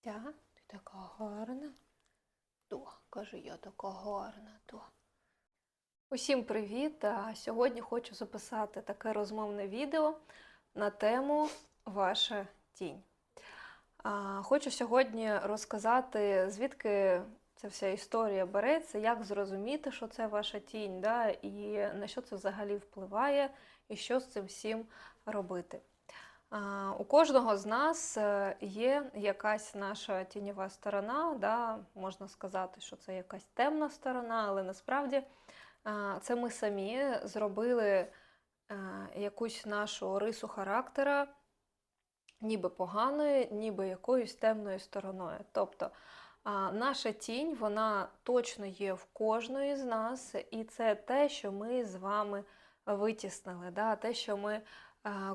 Тя, ти така гарна. То, каже, я така гарна, то. Усім привіт! Сьогодні хочу записати таке розмовне відео на тему Ваша тінь. Хочу сьогодні розказати, звідки ця вся історія береться, як зрозуміти, що це ваша тінь, да, і на що це взагалі впливає, і що з цим всім робити. У кожного з нас е, є якась наша тіньова сторона, да, можна сказати, що це якась темна сторона, але насправді це ми самі зробили е, якусь нашу рису характера, ніби поганою, ніби якоюсь темною стороною. Тобто наша тінь, вона точно є в кожної з нас, і це те, що ми з вами витіснили, да, те, що ми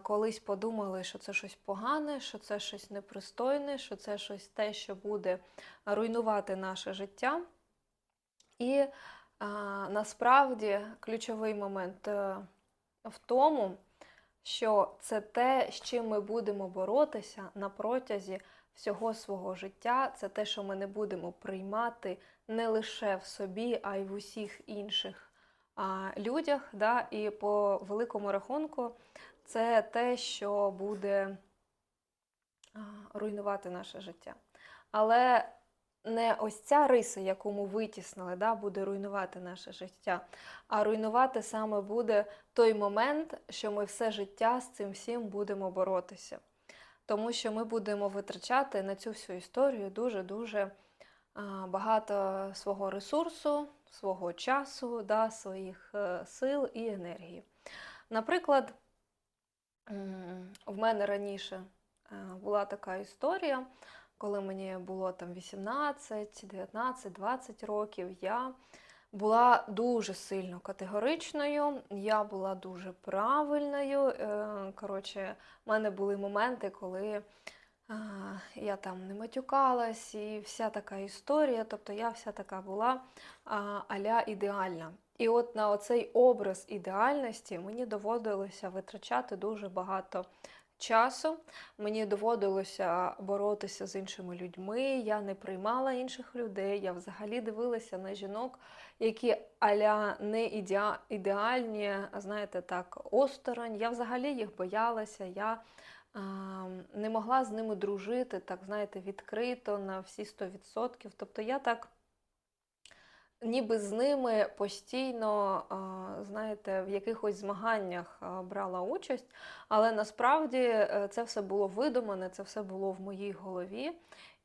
колись подумали, що це щось погане, що це щось непристойне, що це щось те, що буде руйнувати наше життя. І а, насправді ключовий момент е, в тому, що це те, з чим ми будемо боротися на протязі всього свого життя. Це те, що ми не будемо приймати не лише в собі, а й в усіх інших а, людях. Да? І по великому рахунку, це те, що буде руйнувати наше життя. Але не ось ця риса, яку ми витіснили, да, буде руйнувати наше життя, а руйнувати саме буде той момент, що ми все життя з цим всім будемо боротися. Тому що ми будемо витрачати на цю всю історію дуже-дуже багато свого ресурсу, свого часу, да, своїх е, сил і енергії. Наприклад, в мене раніше е, була така історія, коли мені було там 18, 19, 20 років, я була дуже сильно категоричною, я була дуже правильною. Е, Коротше, в мене були моменти, коли я там не матюкалась, і вся така історія. Тобто я вся така була аля ідеальна. І от на оцей образ ідеальності мені доводилося витрачати дуже багато часу. Мені доводилося боротися з іншими людьми. Я не приймала інших людей. Я взагалі дивилася на жінок, які аля не ідеа- ідеальні, знаєте, так, осторонь. Я взагалі їх боялася. Я не могла з ними дружити, так, знаєте, відкрито на всі 100%. Тобто я так ніби з ними постійно, знаєте, в якихось змаганнях брала участь, але насправді е, це все було видумане, це все було в моїй голові.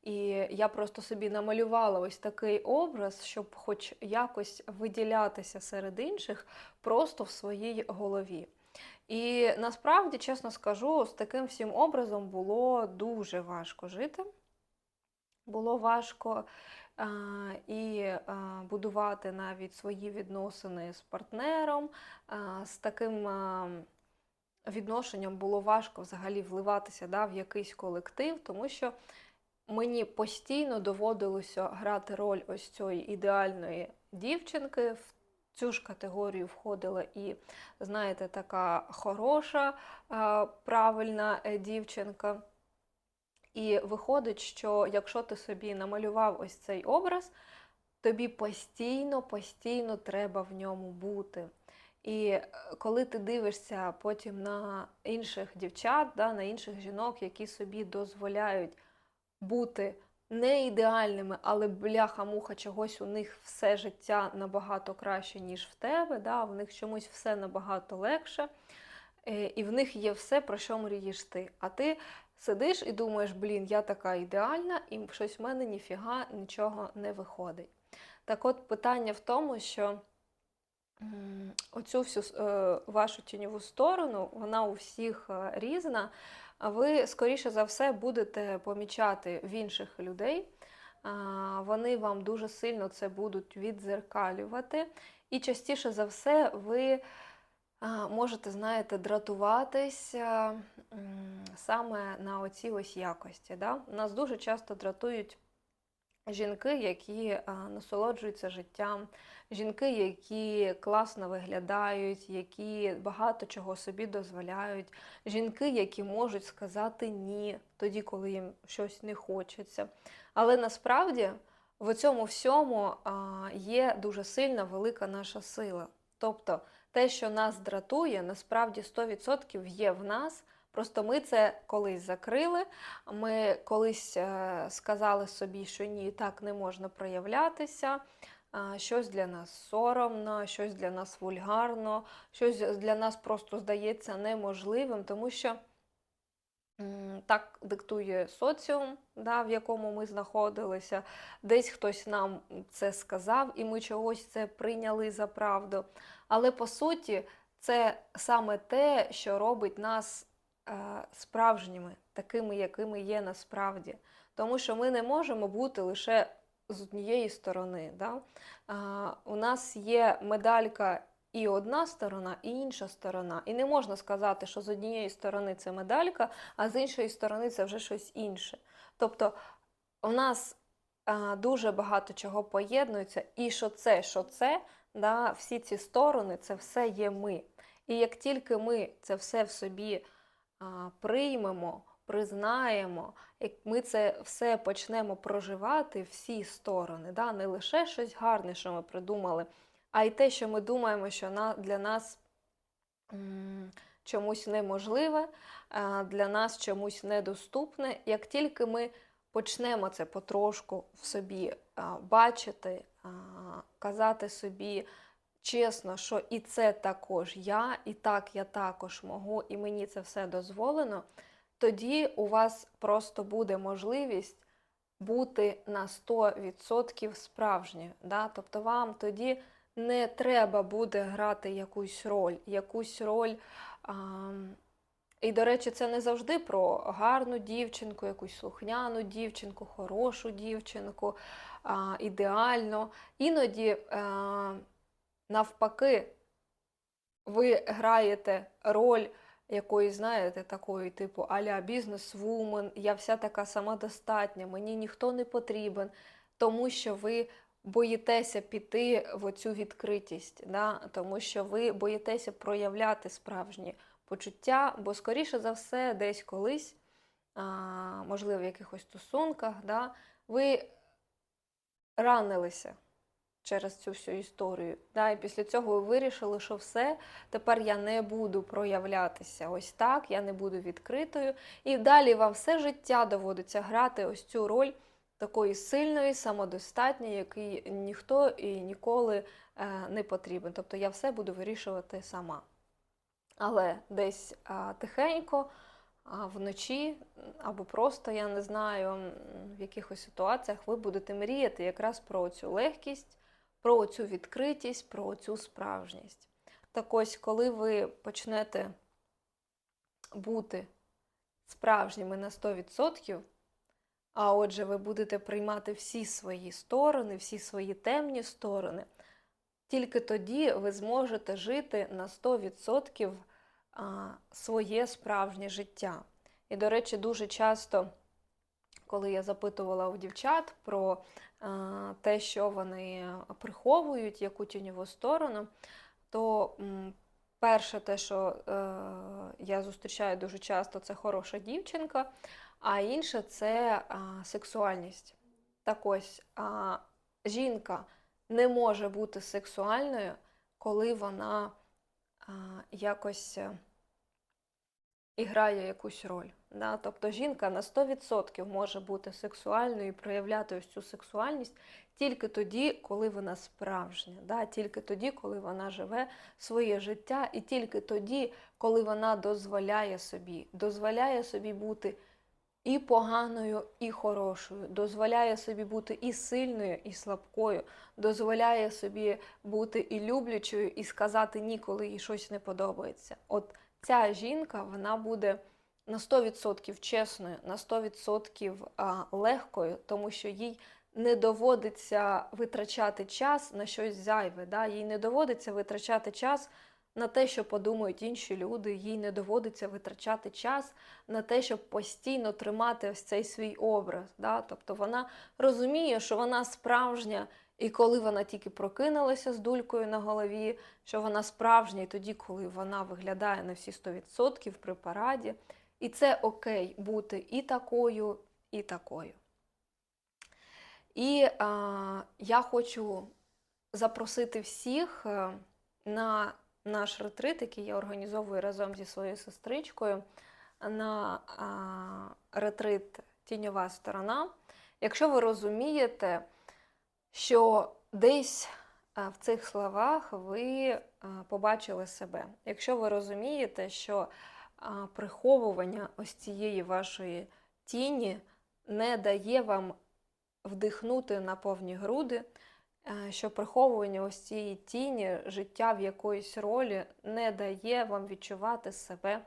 І я просто собі намалювала ось такий образ, щоб хоч якось виділятися серед інших просто в своїй голові. І насправді, чесно скажу, з таким всім образом було дуже важко жити. Було важко а, і а, будувати навіть свої відносини з партнером. А, з таким а, відношенням було важко взагалі вливатися да, в якийсь колектив, тому що мені постійно доводилося грати роль ось цієї ідеальної дівчинки. В цю ж категорію входила і, знаєте, така хороша, правильна е, дівчинка. І виходить, що якщо ти собі намалював ось цей образ, тобі постійно, постійно треба в ньому бути. І е, коли ти дивишся потім на інших дівчат, да, на інших жінок, які собі дозволяють бути не ідеальними, але бляха-муха чогось у них все життя набагато краще, ніж в тебе, да, в них чомусь все набагато легше, е, і в них є все, про що мрієш ти. А ти сидиш і думаєш, блін, я така ідеальна, і щось в мене ніфіга нічого не виходить. Так от питання в тому, що оцю всю е, вашу тіньову сторону, вона у всіх е, різна. Ви, скоріше за все, будете помічати в інших людей. Вони вам дуже сильно це будуть відзеркалювати. І частіше за все ви можете, знаєте, дратуватися саме на оці ось якості. Да? Нас дуже часто дратують жінки, які насолоджуються життям, жінки, які класно виглядають, які багато чого собі дозволяють, жінки, які можуть сказати ні тоді, коли їм щось не хочеться. Але насправді в цьому всьому є дуже сильна велика наша сила. Тобто те, що нас дратує, насправді 100% є в нас. Просто ми це колись закрили. Ми колись е, сказали собі, що ні, так не можна проявлятися. Щось для нас соромно, щось для нас вульгарно, щось для нас просто здається неможливим, тому що так диктує соціум, да, в якому ми знаходилися. Десь хтось нам це сказав, і ми чогось це прийняли за правду. Але по суті, це саме те, що робить нас е, справжніми, такими, якими є насправді. Тому що ми не можемо бути лише з однієї сторони. Да? У нас є медалька і одна сторона, і інша сторона. І не можна сказати, що з однієї сторони це медалька, а з іншої сторони це вже щось інше. Тобто у нас а, дуже багато чого поєднується, і що це, що це, да, всі ці сторони, це все є ми. І як тільки ми це все в собі приймемо, признаємо, як ми це все почнемо проживати, всі сторони, да, не лише щось гарне, що ми придумали, а й те, що ми думаємо, що для нас чомусь неможливе, для нас чомусь недоступне. Як тільки ми почнемо це потрошку в собі бачити, казати собі чесно, що і це також я, і так я також можу, і мені це все дозволено, тоді у вас просто буде можливість бути на 100% справжньою. Да? Тобто вам тоді не треба буде грати якусь роль, якусь роль. А, і, до речі, це не завжди про гарну дівчинку, якусь слухняну дівчинку, хорошу дівчинку, а, ідеально. Іноді, а, навпаки, ви граєте роль якоїсь, знаєте, такої, типу аля бізнес-вумен, я вся така самодостатня, мені ніхто не потрібен, тому що ви боїтеся піти в оцю відкритість, да? тому що ви боїтеся проявляти справжні почуття, бо, скоріше за все, десь колись, а, можливо, в якихось стосунках, да, ви ранилися через цю всю історію. Да? І після цього ви вирішили, що все, тепер я не буду проявлятися ось так, я не буду відкритою. І далі вам все життя доводиться грати ось цю роль такої сильної, самодостатньої, який ніхто і ніколи е, не потрібен. Тобто я все буду вирішувати сама. Але десь а, тихенько, а, вночі, або просто, я не знаю, в якихось ситуаціях ви будете мріяти якраз про цю легкість, про цю відкритість, про цю справжність. Так ось, коли ви почнете бути справжніми на 100%, а отже, ви будете приймати всі свої сторони, всі свої темні сторони, тільки тоді ви зможете жити на 100% своє справжнє життя. І, до речі, дуже часто, коли я запитувала у дівчат про а, те, що вони приховують, яку тіньову сторону, то перше, те, що е, я зустрічаю дуже часто, це хороша дівчинка, а інше це сексуальність. Так ось, жінка не може бути сексуальною, коли вона якось е, і грає якусь роль. Да? Тобто жінка на 100% може бути сексуальною і проявляти ось цю сексуальність тільки тоді, коли вона справжня, да? тільки тоді, коли вона живе своє життя, і тільки тоді, коли вона дозволяє собі, дозволяє собі бути і поганою, і хорошою, дозволяє собі бути і сильною, і слабкою, дозволяє собі бути і люблячою, і сказати ні, коли їй щось не подобається. От ця жінка вона буде на 100% чесною, на 100% легкою, тому що їй не доводиться витрачати час на щось зайве. Да? Їй не доводиться витрачати час на те, що подумають інші люди, їй не доводиться витрачати час на те, щоб постійно тримати ось цей свій образ. Да? Тобто вона розуміє, що вона справжня, і коли вона тільки прокинулася з дулькою на голові, що вона справжня і тоді, коли вона виглядає на всі 100% при параді. І це окей бути і такою, і такою. І а, я хочу запросити всіх е, на наш ретрит, який я організовую разом зі своєю сестричкою, на а, ретрит Тіньова сторона. Якщо ви розумієте, що десь в цих словах ви побачили себе. Якщо ви розумієте, що приховування ось цієї вашої тіні не дає вам вдихнути на повні груди, е, що приховування ось цієї тіні, життя в якоїсь ролі не дає вам відчувати себе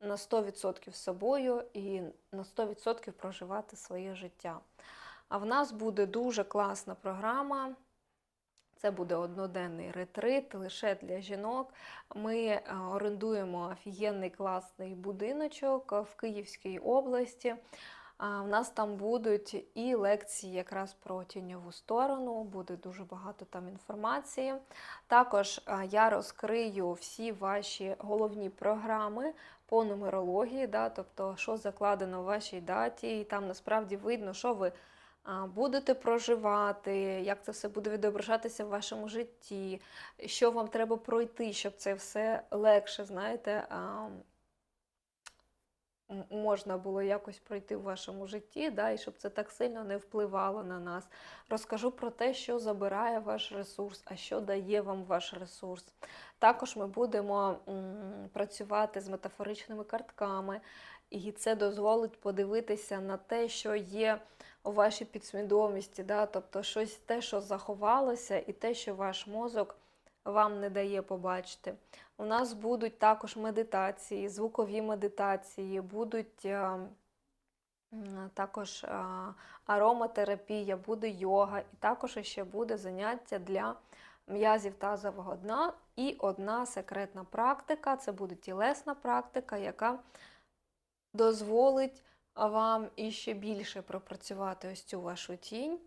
на 100% собою і на 100% проживати своє життя. А в нас буде дуже класна програма. Це буде одноденний ретрит лише для жінок. Ми е, орендуємо офігенний класний будиночок в Київській області. В нас там будуть і лекції якраз про тіньову сторону, буде дуже багато там інформації. Також я розкрию всі ваші головні програми по нумерології, да, тобто, що закладено в вашій даті, і там насправді видно, що ви будете проживати, як це все буде відображатися в вашому житті, що вам треба пройти, щоб це все легше, знаєте. можна було якось пройти в вашому житті, да, і щоб це так сильно не впливало на нас. Розкажу про те, що забирає ваш ресурс, а що дає вам ваш ресурс. Також ми будемо працювати з метафоричними картками, і це дозволить подивитися на те, що є у вашій підсвідомості, да, тобто щось те, що заховалося, і те, що ваш мозок вам не дає побачити. У нас будуть також медитації, звукові медитації, будуть е, також е, ароматерапія, буде йога, і також ще буде заняття для м'язів тазового дна. І одна секретна практика це буде тілесна практика, яка дозволить вам іще більше пропрацювати ось цю вашу тінь.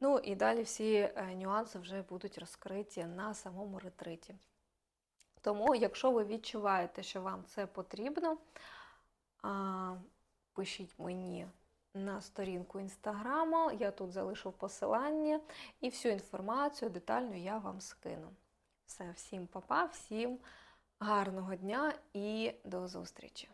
Ну і далі всі е, нюанси вже будуть розкриті на самому ретриті. Тому, якщо ви відчуваєте, що вам це потрібно, пишіть мені на сторінку інстаграму, я тут залишу посилання і всю інформацію детально я вам скину. Все, всім па-па, всім гарного дня і до зустрічі!